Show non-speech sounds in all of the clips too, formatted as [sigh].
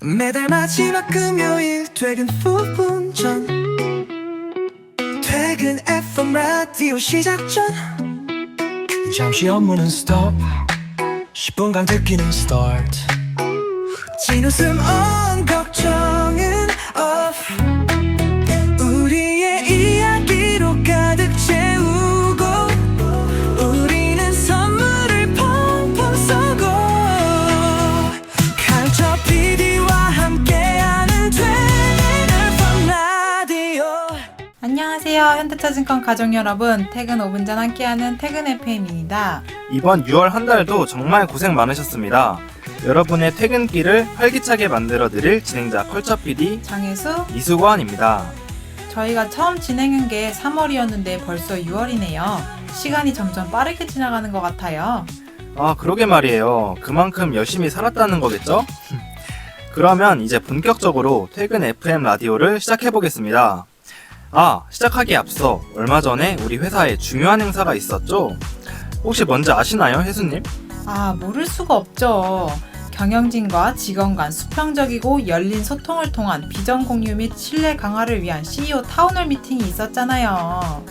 매달 마지막 금요일 퇴근 후분 전. 퇴근 FM 라디오 시작 전. 잠시 업무는 스톱. 10분간 듣기는 스타트 진웃음 걱 차증권 가족 여러분. 퇴근 5분 전 함께하는 퇴근 FM입니다. 이번 6월 한 달도 정말 고생 많으셨습니다. 여러분의 퇴근길을 활기차게 만들어 드릴 진행자 컬처 PD 장혜수, 이수건입니다. 저희가 처음 진행한 게 3월이었는데 벌써 6월이네요. 시간이 점점 빠르게 지나가는 것 같아요. 아, 그러게 말이에요. 그만큼 열심히 살았다는 거겠죠? [laughs] 그러면 이제 본격적으로 퇴근 FM 라디오를 시작해 보겠습니다. 아, 시작하기에 앞서 얼마 전에 우리 회사에 중요한 행사가 있었죠? 혹시 뭔지 아시나요, 혜수님? 아, 모를 수가 없죠. 경영진과 직원 간 수평적이고 열린 소통을 통한 비전 공유 및 신뢰 강화를 위한 CEO 타운홀 미팅이 있었잖아요.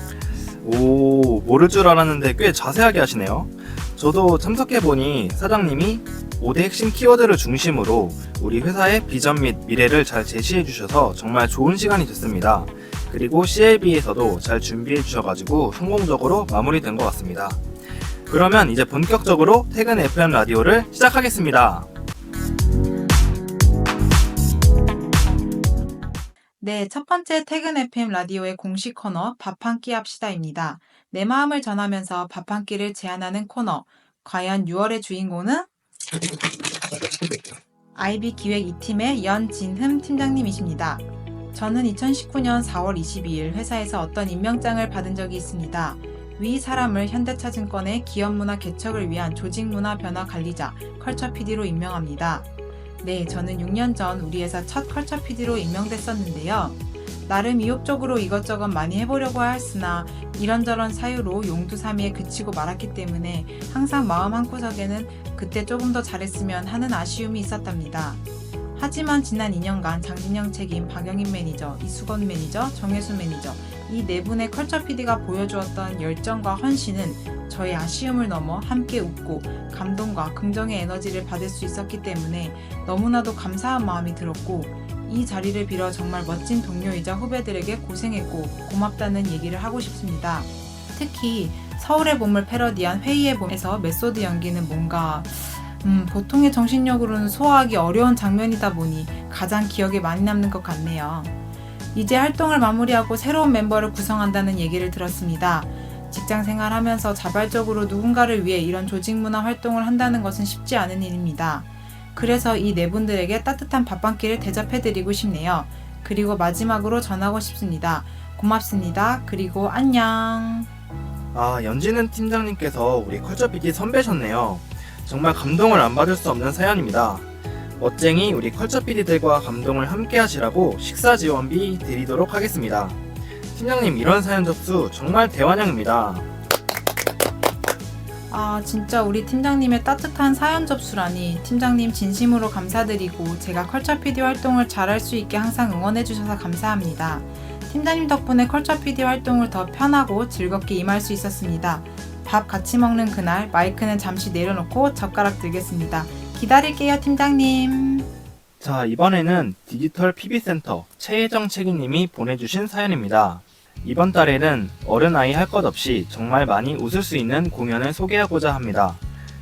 오, 모를 줄 알았는데 꽤 자세하게 하시네요. 저도 참석해보니 사장님이 5대 핵심 키워드를 중심으로 우리 회사의 비전 및 미래를 잘 제시해 주셔서 정말 좋은 시간이 됐습니다. 그리고 CLB에서도 잘 준비해 주셔가지고 성공적으로 마무리된 것 같습니다. 그러면 이제 본격적으로 퇴근 FM 라디오를 시작하겠습니다. 네, 첫 번째 퇴근 FM 라디오의 공식 코너 밥 한 끼 합시다입니다. 내 마음을 전하면서 밥 한 끼를 제안하는 코너. 과연 6월의 주인공은 IB 기획 2팀의 연진흠 팀장님이십니다. 저는 2019년 4월 22일 회사에서 어떤 임명장을 받은 적이 있습니다. 위 사람을 현대차증권의 기업문화 개척을 위한 조직문화 변화 관리자 컬처 PD로 임명합니다. 네, 저는 6년 전 우리 회사 첫 컬처 PD로 임명됐었는데요. 나름 이욕적으로 이것저것 많이 해보려고 하였으나 이런저런 사유로 용두사미에 그치고 말았기 때문에 항상 마음 한구석에는 그때 조금 더 잘했으면 하는 아쉬움이 있었답니다. 하지만 지난 2년간 장진영 책임, 박영인 매니저, 이수건 매니저, 정혜수 매니저 이 네 분의 컬처 PD가 보여주었던 열정과 헌신은 저의 아쉬움을 넘어 함께 웃고 감동과 긍정의 에너지를 받을 수 있었기 때문에 너무나도 감사한 마음이 들었고 이 자리를 빌어 정말 멋진 동료이자 후배들에게 고생했고 고맙다는 얘기를 하고 싶습니다. 특히 서울의 봄을 패러디한 회의의 봄에서 메소드 연기는 뭔가 음, 보통의 정신력으로는 소화하기 어려운 장면이다 보니 가장 기억에 많이 남는 것 같네요. 이제 활동을 마무리하고 새로운 멤버를 구성한다는 얘기를 들었습니다. 직장 생활하면서 자발적으로 누군가를 위해 이런 조직 문화 활동을 한다는 것은 쉽지 않은 일입니다. 그래서 이 네 분들에게 따뜻한 밥한 끼를 대접해드리고 싶네요. 그리고 마지막으로 전하고 싶습니다. 고맙습니다. 그리고 안녕. 아, 연진은 팀장님께서 우리 컬처 PD 선배셨네요. 정말 감동을 안 받을 수 없는 사연입니다. 멋쟁이 우리 컬처 PD들과 감동을 함께 하시라고 식사 지원비 드리도록 하겠습니다. 팀장님 이런 사연 접수 정말 대환영입니다. 아, 진짜 우리 팀장님의 따뜻한 사연 접수라니 팀장님 진심으로 감사드리고 제가 컬처 PD 활동을 잘할 수 있게 항상 응원해 주셔서 감사합니다. 팀장님 덕분에 컬처 PD 활동을 더 편하고 즐겁게 임할 수 있었습니다. 밥 같이 먹는 그날 마이크는 잠시 내려놓고 젓가락 들겠습니다. 기다릴게요, 팀장님. 자, 이번에는 디지털 PB센터 최혜정 책임님이 보내주신 사연입니다. 이번 달에는 어른아이 할 것 없이 정말 많이 웃을 수 있는 공연을 소개하고자 합니다.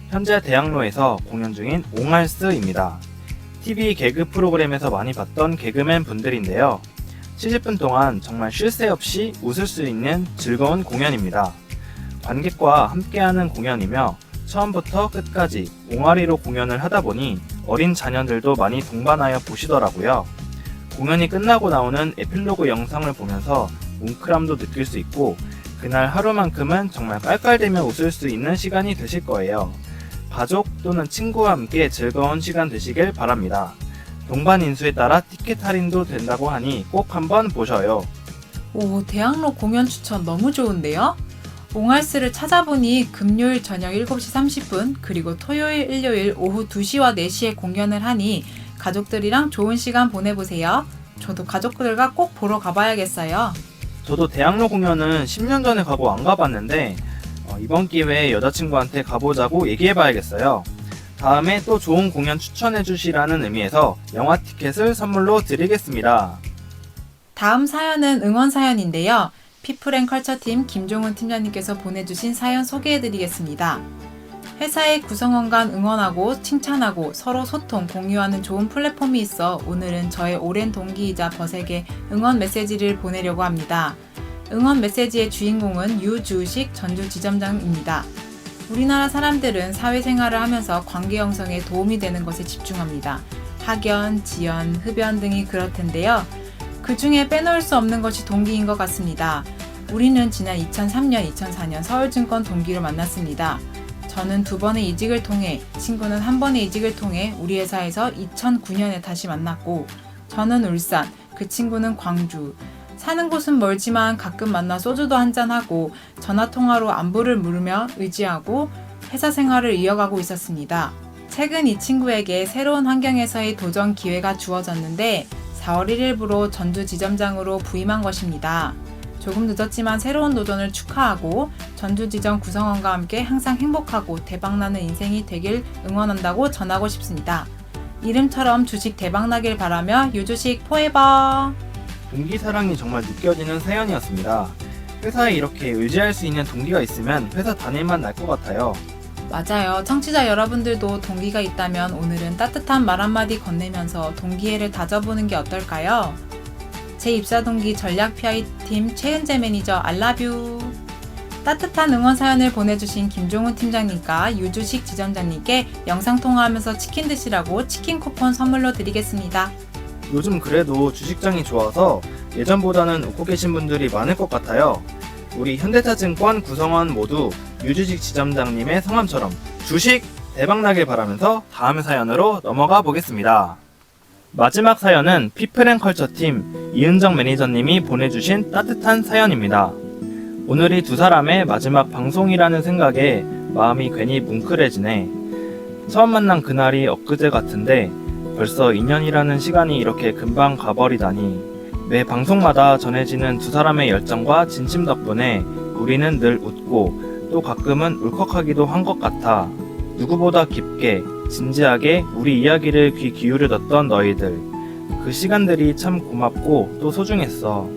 현재 대학로에서 공연 중인 옹알스입니다. TV 개그 프로그램에서 많이 봤던 개그맨 분들인데요. 70분 동안 정말 쉴 새 없이 웃을 수 있는 즐거운 공연입니다. 관객과 함께하는 공연이며 처음부터 끝까지 옹알이로 공연을 하다 보니 어린 자녀들도 많이 동반하여 보시더라고요. 공연이 끝나고 나오는 에필로그 영상을 보면서 뭉클함도 느낄 수 있고 그날 하루만큼은 정말 깔깔대며 웃을 수 있는 시간이 되실 거예요. 가족 또는 친구와 함께 즐거운 시간 되시길 바랍니다. 동반 인수에 따라 티켓 할인도 된다고 하니 꼭 한번 보셔요. 오, 대학로 공연 추천 너무 좋은데요? 옹알스를 찾아보니 금요일 저녁 7시 30분, 그리고 토요일, 일요일 오후 2시와 4시에 공연을 하니 가족들이랑 좋은 시간 보내보세요. 저도 가족들과 꼭 보러 가봐야겠어요. 저도 대학로 공연은 10년 전에 가고 안 가봤는데 어, 이번 기회에 여자친구한테 가보자고 얘기해봐야겠어요. 다음에 또 좋은 공연 추천해주시라는 의미에서 영화 티켓을 선물로 드리겠습니다. 다음 사연은 응원 사연인데요. 피플앤컬처팀 김종훈 팀장님께서 보내주신 사연 소개해드리겠습니다. 회사의 구성원 간 응원하고 칭찬하고 서로 소통, 공유하는 좋은 플랫폼이 있어 오늘은 저의 오랜 동기이자 버색의 응원 메시지를 보내려고 합니다. 응원 메시지의 주인공은 유주식 전주 지점장입니다. 우리나라 사람들은 사회생활을 하면서 관계 형성에 도움이 되는 것에 집중합니다. 학연, 지연, 흡연 등이 그렇텐데요. 그 중에 빼놓을 수 없는 것이 동기인 것 같습니다. 우리는 지난 2003년, 2004년 서울증권 동기로 만났습니다. 저는 두 번의 이직을 통해, 친구는 한 번의 이직을 통해 우리 회사에서 2009년에 다시 만났고, 저는 울산, 그 친구는 광주. 사는 곳은 멀지만 가끔 만나 소주도 한잔하고, 전화통화로 안부를 물으며 의지하고, 회사 생활을 이어가고 있었습니다. 최근 이 친구에게 새로운 환경에서의 도전 기회가 주어졌는데, 4월 1일부로 전주 지점장으로 부임한 것입니다. 조금 늦었지만 새로운 도전을 축하하고 전주 지점 구성원과 함께 항상 행복하고 대박나는 인생이 되길 응원한다고 전하고 싶습니다. 이름처럼 주식 대박나길 바라며 유주식 포에버! 동기 사랑이 정말 느껴지는 사연이었습니다. 회사에 이렇게 의지할 수 있는 동기가 있으면 회사 다닐만 날 것 같아요. 맞아요. 청취자 여러분들도 동기가 있다면 오늘은 따뜻한 말 한마디 건네면서 동기애를 다져보는 게 어떨까요? 제 입사 동기 전략 PI 팀 최은재 매니저 알라뷰 따뜻한 응원 사연을 보내주신 김종훈 팀장님과 유주식 지점장님께 영상 통화하면서 치킨 드시라고 치킨 쿠폰 선물로 드리겠습니다. 요즘 그래도 주식장이 좋아서 예전보다는 웃고 계신 분들이 많을 것 같아요. 우리 현대차증권 구성원 모두 유주식 지점장님의 성함처럼 주식 대박나길 바라면서 다음 사연으로 넘어가 보겠습니다. 마지막 사연은 피플앤컬처팀 이은정 매니저님이 보내주신 따뜻한 사연입니다. 오늘이 두 사람의 마지막 방송이라는 생각에 마음이 괜히 뭉클해지네. 처음 만난 그날이 엊그제 같은데 벌써 2년이라는 시간이 이렇게 금방 가버리다니. 매 방송마다 전해지는 두 사람의 열정과 진심 덕분에 우리는 늘 웃고 또 가끔은 울컥하기도 한 것 같아. 누구보다 깊게, 진지하게 우리 이야기를 귀 기울여 듣던 너희들. 그 시간들이 참 고맙고 또 소중했어.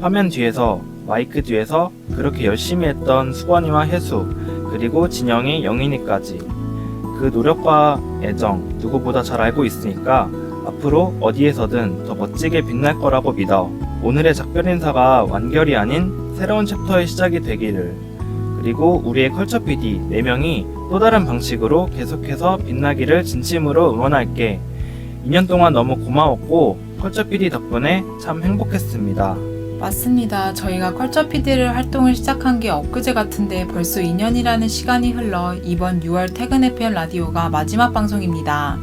화면 뒤에서, 마이크 뒤에서 그렇게 열심히 했던 수건이와 혜수, 그리고 진영이 영인이까지. 그 노력과 애정 누구보다 잘 알고 있으니까 앞으로 어디에서든 더 멋지게 빛날 거라고 믿어. 오늘의 작별 인사가 완결이 아닌 새로운 챕터의 시작이 되기를. 그리고 우리의 컬처 PD 4명이 또 다른 방식으로 계속해서 빛나기를 진심으로 응원할게. 2년 동안 너무 고마웠고 컬처 PD 덕분에 참 행복했습니다. 맞습니다. 저희가 컬처 PD를 활동을 시작한 게 엊그제 같은데 벌써 2년이라는 시간이 흘러 이번 6월 퇴근 FM 라디오가 마지막 방송입니다.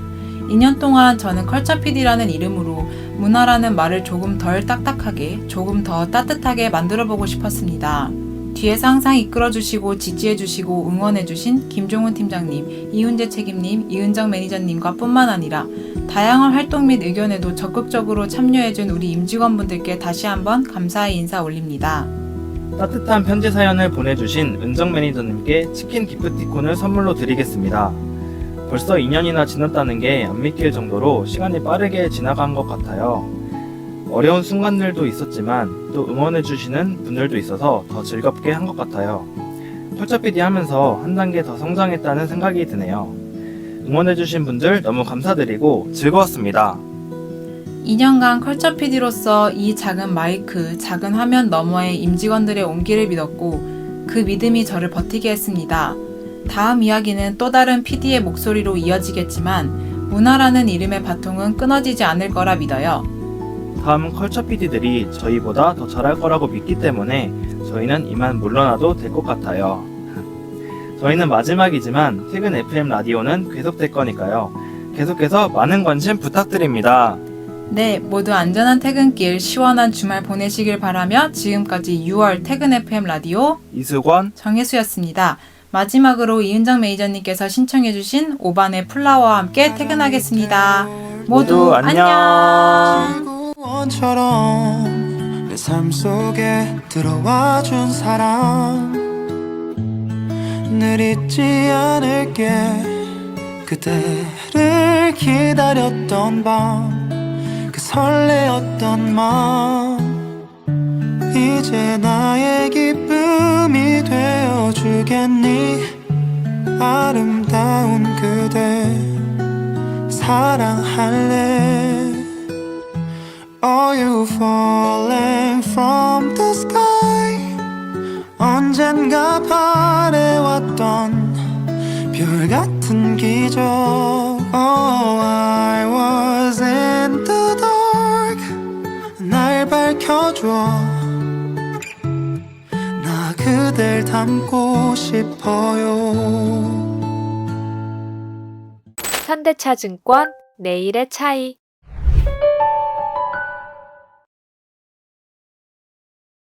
2년 동안 저는 컬처 PD라는 이름으로 문화라는 말을 조금 덜 딱딱하게, 조금 더 따뜻하게 만들어 보고 싶었습니다. 뒤에서 항상 이끌어주시고 지지해주시고 응원해주신 김종훈 팀장님, 이훈재 책임님, 이은정 매니저님과 뿐만 아니라 다양한 활동 및 의견에도 적극적으로 참여해준 우리 임직원분들께 다시 한번 감사의 인사 올립니다. 따뜻한 편지 사연을 보내주신 은정 매니저님께 치킨 기프티콘을 선물로 드리겠습니다. 벌써 2년이나 지났다는 게 안 믿길 정도로 시간이 빠르게 지나간 것 같아요. 어려운 순간들도 있었지만 또 응원해주시는 분들도 있어서 더 즐겁게 한 것 같아요. PD 하면서 한 단계 더 성장했다는 생각이 드네요. 응원해주신 분들 너무 감사드리고 즐거웠습니다. 2년간 컬처 PD로서 이 작은 마이크, 작은 화면 너머의 임직원들의 온기를 믿었고 그 믿음이 저를 버티게 했습니다. 다음 이야기는 또 다른 PD의 목소리로 이어지겠지만 문화라는 이름의 바통은 끊어지지 않을 거라 믿어요. 다음 컬처 PD들이 저희보다 더 잘할 거라고 믿기 때문에 저희는 이만 물러나도 될 것 같아요. [laughs] 저희는 마지막이지만 퇴근 FM 라디오는 계속될 거니까요. 계속해서 많은 관심 부탁드립니다. 네, 모두 안전한 퇴근길, 시원한 주말 보내시길 바라며 지금까지 6월 퇴근 FM 라디오 이수권, 정혜수였습니다. 마지막으로 이은정 매니저님께서 신청해주신 오반의 플라워와 함께 퇴근하겠습니다. 모두 안녕. 지구 원처럼 내 삶 속에 들어와 준 사람 늘 잊지 않을게. 그대를 기다렸던 밤 그 설레었던 마음. 이제 나의 기쁨이 되어주겠니? 아름다운 그대 사랑할래 Are you falling from the sky 언젠가 바래왔던 별 같은 기적 Oh I was in the dark 날 밝혀줘 나 그댈 닮고 싶어요 현대차증권 내일의 차이